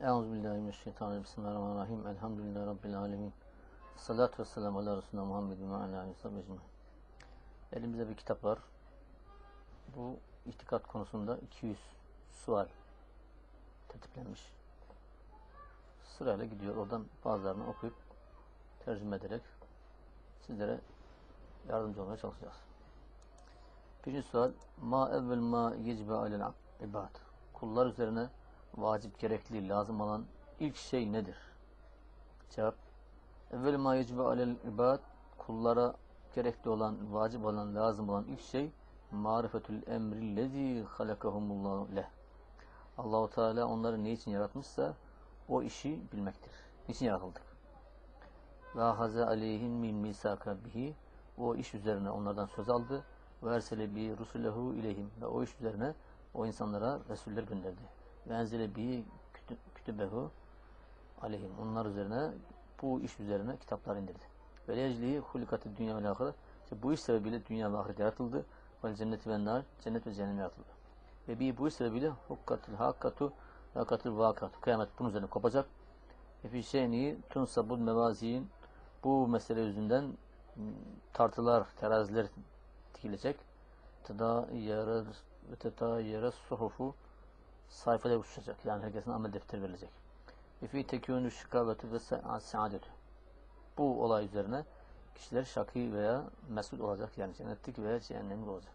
Euzubillahimineşşeytanirracim. Bismillahirrahmanirrahim. Elhamdülillahi Rabbil alemin. Salatu vesselamu ala Resulüne Muhammedin ve ala aleyhi. Elimizde bir kitap var. Bu itikat konusunda 200 sual tertiplenmiş. Sırayla gidiyor. Oradan bazılarını okuyup tercüme ederek sizlere yardımcı olmaya çalışacağız. Birinci sual Ma evvel ma yecbe alel ibad Kullar üzerine vacip, gerekli, lazım olan ilk şey nedir? Cevap Evvel ma yecbe alel ibad Kullara gerekli olan, vacip olan, lazım olan ilk şey marifetül emrillezi halakahumullahu leh. Allahu Teala onları ne için yaratmışsa o işi bilmektir. Niçin yaratıldık? Ve haze aleyhin min misaka bihi o iş üzerine onlardan söz aldı ve ersele bi rusulehu ileyhim ve o iş üzerine o insanlara resuller gönderdi. Ve enzile bi kütübehu aleyhim onlar üzerine bu iş üzerine kitaplar indirdi. Ve leclihi hulikatı dünya ve ahiret işte bu iş sebebiyle dünya ve ahiret yaratıldı. Ve cennet ve nar cennet ve cehennem yaratıldı. Ve bir bu iş sebebiyle hukkatil hakkatu ve hakkatil vakatu kıyamet bunun üzerine kopacak. Ve fi şeyni tunsabul mevazin bu mesele yüzünden tartılar, teraziler dikilecek. Tıda yere ve teta yere suhufu sayfalar uçuşacak. Yani herkesin amel defteri verilecek. Ve fi tekûnü şikaveti ve saadetü. Bu olay üzerine kişiler şakî veya mesut olacak. Yani cennetlik veya cehennemlik olacak.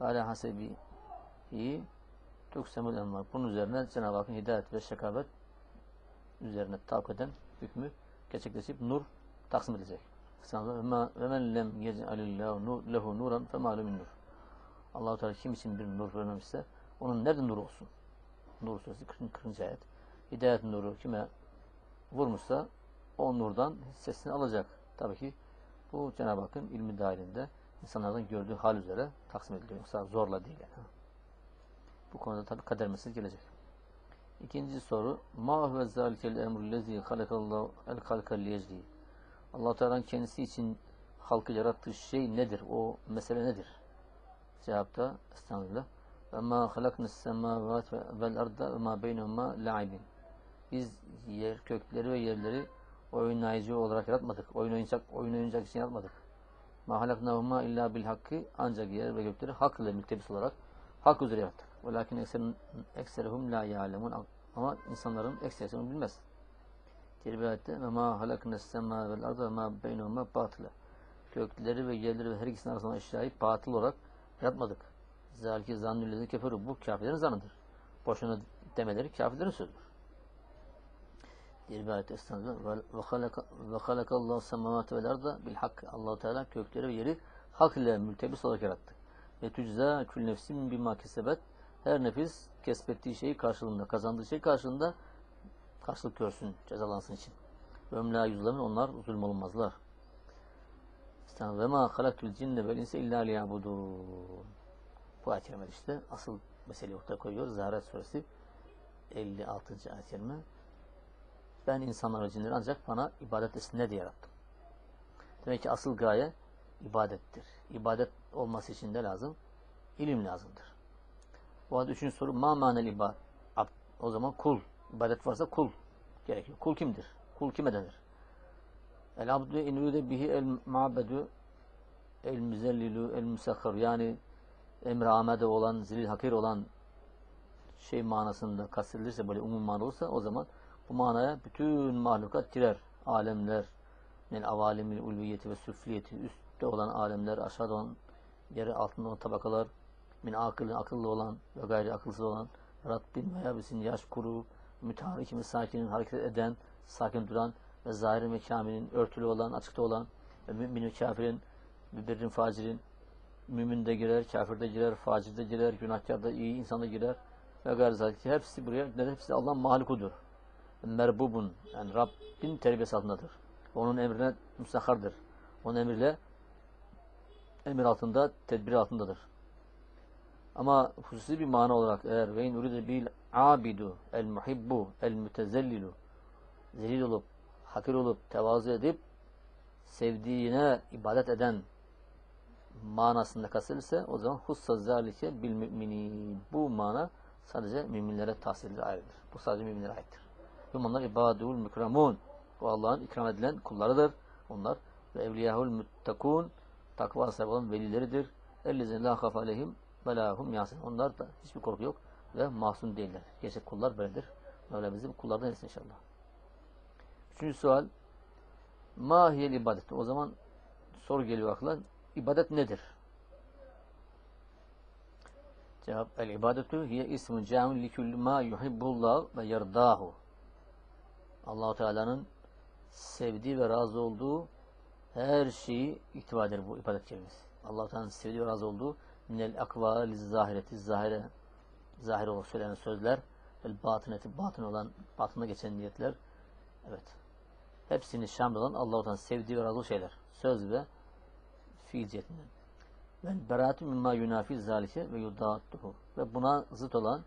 Alâ hasebi iyi tuksemul envar. Bunun üzerine Cenab-ı Hakk'ın hidayet ve şekavet üzerine tavuk eden hükmü gerçekleşip nur taksim edilecek. Ve men lem yec'alillahu lehu nuran fema min nur. Allah-u Teala kim için bir nur vermemişse onun nerede nur olsun? Nur suresi 40. 40. ayet. Hidayet nuru kime vurmuşsa o nurdan hissesini alacak. Tabii ki bu Cenab-ı Hakk'ın ilmi dahilinde insanlardan gördüğü hal üzere taksim ediliyor. Yoksa zorla değil. Yani. Bu konuda tabii kader meselesi gelecek. İkinci soru Ma huve zalikel emru lezi halakallahu el halka liyecdi allah Teala'nın kendisi için halkı yarattığı şey nedir? O mesele nedir? Cevapta Estağfirullah semavat vel arda ve ma beynehuma la'ibin biz yer, kökleri ve yerleri oynayıcı olarak yaratmadık. Oyun oyuncak, oyun oyuncak için yaratmadık. Ma halaknahuma illa bil hakkı ancak yer ve gökleri hak ile müktebis olarak hak üzere yarattık. Ekserun ekserhum la ya'lemun ama insanların ekserisi onu bilmez. Diğer bir ayette ve ma halaknes sema vel arda ma beynehuma batıla. Gökleri ve yerleri ve her ikisinin arasında eşyayı batıl olarak yaratmadık. Zalki zannüllezi keferu. Bu kafirlerin zanıdır. Boşuna demeleri kafirlerin sözüdür. Diğer bir ayette estağfurullah ve halakallahu semavati vel arda bil hak. Allah Teala gökleri ve yeri hak ile mültebis olarak yarattı. Ve tücza kül nefsin bima kesebet. Her nefis kesbettiği şeyi karşılığında, kazandığı şey karşılığında karşılık görsün, cezalansın için. Ve ömlâ yüzlemin onlar zulm olmazlar. Ve ma halaktul cinne vel inse illa liyabudun. Bu ayet işte asıl meseleyi ortaya koyuyor. Zaharet suresi 56. ayet kerime. Ben insanlar ve ancak bana ibadet etsinler diye yarattım. Demek ki asıl gaye ibadettir. İbadet olması için de lazım? ilim lazımdır. Bu arada üçüncü soru ma manel ibad. O zaman kul. İbadet varsa kul gerekiyor. Kul kimdir? Kul kime denir? El abdü inüde bihi el ma'bedu el müzellilu el müsakhar yani emre amede olan, zilil hakir olan şey manasında kastedilirse böyle umum mana olursa o zaman bu manaya bütün mahlukat girer. Alemler, yani avalimil ulviyeti ve süfliyeti, üstte olan alemler, aşağıda olan, yeri altında olan tabakalar, min akıllı, akıllı olan ve gayri akılsız olan, Rabbin ve yabisin, yaş kuru, müteharrikim sakinin, hareket eden, sakin duran ve zahir ve kamilin, örtülü olan, açıkta olan ve mümin ve kafirin, mübirrin, facirin, mümin de girer, kafir de girer, facir de girer, günahkar da iyi insan da girer ve gayri hepsi buraya, hepsi Allah'ın mahlukudur merbubun yani Rabbin terbiyesi altındadır. Onun emrine müsahardır. Onun emriyle emir altında, tedbir altındadır. Ama hususi bir mana olarak eğer ve in uride bil abidu el muhibbu el mütezellilu zelil olup, hakir olup, tevazu edip sevdiğine ibadet eden manasında kasılırsa o zaman hussa zalike bil müminin. Bu mana sadece müminlere tahsildir ayrıdır. Bu sadece müminlere aittir. Hüm onlar ibadul mükramun. Bu Allah'ın ikram edilen kullarıdır. Onlar ve evliyahul muttakun takva sahibi olan velileridir. Ellezine la khaf aleyhim ve la hum yasin. Onlar da hiçbir korku yok ve masum değiller. Gerçek kullar böyledir. Böyle bizim kullardan etsin inşallah. Üçüncü sual. Mahiyel ibadet. O zaman soru geliyor akla. İbadet nedir? Cevap el ibadetu hiye ismun cami'un li kulli ma yuhibbullah ve yerdahu. Allahu Teala'nın sevdiği ve razı olduğu her şeyi itibar eder bu ibadet kelimesi. Allah Teala'nın sevdiği ve razı olduğu minel akvali zahireti zahire zahir olarak söylenen sözler ve batıneti batın olan batında geçen niyetler evet hepsini şamil olan Allah-u Teala'nın sevdiği ve razı olduğu şeyler söz ve fiil cihetinden ve beraatü mimma yunafi zalike ve yudaattuhu ve buna zıt olan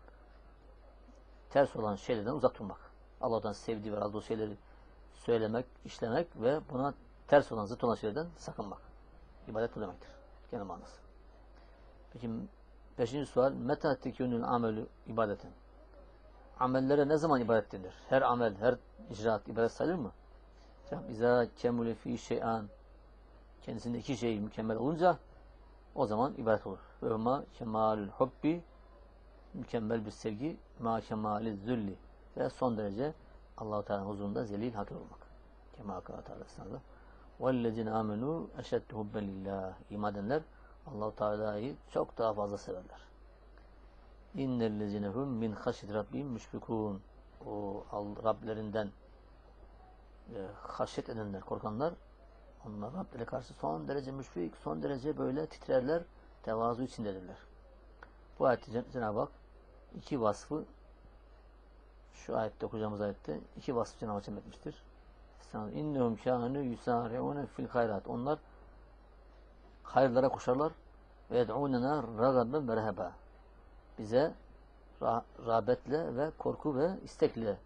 ters olan şeylerden uzak durmak. Allah'tan sevdiği ve razı şeyleri söylemek, işlemek ve buna ters olan, zıt olan şeylerden sakınmak. İbadet bu demektir. Genel manası. Peki beşinci sual. Meta tekünül amelü ibadetin. Amellere ne zaman ibadet denir? Her amel, her icraat ibadet sayılır mı? İzâ kemule fî şey'an Kendisinde iki şey mükemmel olunca o zaman ibadet olur. Ve ma kemalül hubbi mükemmel bir sevgi ma kemalü zülli ve son derece Allah-u Teala huzurunda zelil hakir olmak. Kema kâle Teala esnada. وَالَّذِينَ آمَنُوا اَشَدُّ حُبَّ لِلّٰهِ İman edenler Allah-u Teala'yı çok daha fazla severler. اِنَّ هُمْ min خَشِدْ رَبِّهِمْ مُشْفِكُونَ O Rablerinden e, haşyet edenler, korkanlar onlar Rablerine karşı son derece müşfik, son derece böyle titrerler, tevazu içindedirler. Bu ayette Cenab-ı Hak iki vasfı şu ayette okuyacağımız ayette iki vasfı Cenab-ı Hak etmiştir. İnnehum kânû yusâri'ûne fil hayrat. Onlar hayırlara koşarlar ve yed'ûnena ragaben ve. Bize rağbetle ve korku ve istekle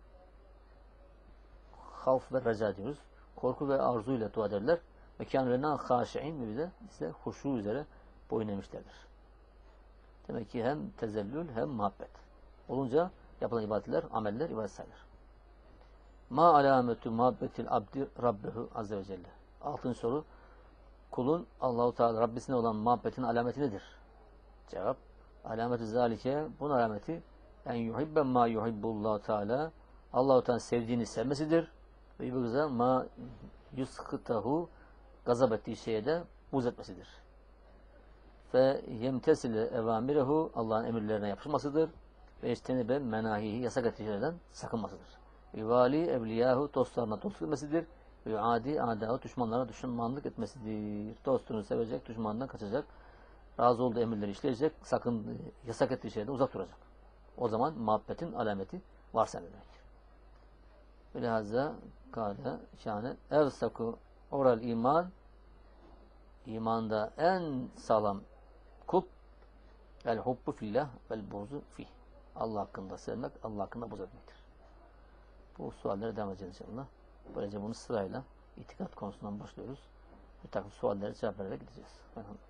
havf ve reca diyoruz. Korku ve arzuyla dua ederler. Ve kânûlena hâşi'in ve bize ise huşu üzere boyun eğmişlerdir. Demek ki hem tezellül hem muhabbet. Olunca yapılan ibadetler, ameller ibadet sayılır. Ma alametu muhabbetil abdi rabbehu azze ve celle. Altıncı soru. Kulun Allahu Teala Rabbisine olan muhabbetin alameti nedir? Cevap. Alameti zalike bunun alameti en yuhibben ma yuhibbullahu Teala Allahu Teala sevdiğini sevmesidir. Ve yubgıza ma yuskıtahu gazap ettiği şeye de buz etmesidir. Fe yemtesile evamirehu Allah'ın emirlerine yapışmasıdır. Ve istenibe menahihi yasak ettiği şeylerden sakınmasıdır. Vali evliyahu dostlarına dostluk etmesidir. Ve adi adahu düşmanlara düşmanlık etmesidir. Dostunu sevecek, düşmanından kaçacak. Razı olduğu emirleri işleyecek, sakın yasak ettiği şeyden uzak duracak. O zaman muhabbetin alameti var sende demek. Bilhazza kâle şâne evsaku oral iman imanda en sağlam kul el hubbu fillah vel buzu fih. Allah hakkında sevmek, Allah hakkında buz etmektir. Bu suallere devam edeceğiz inşallah. Böylece bunu sırayla itikat konusundan başlıyoruz. Bir takım suallere cevap vererek gideceğiz. Elhamdülillah.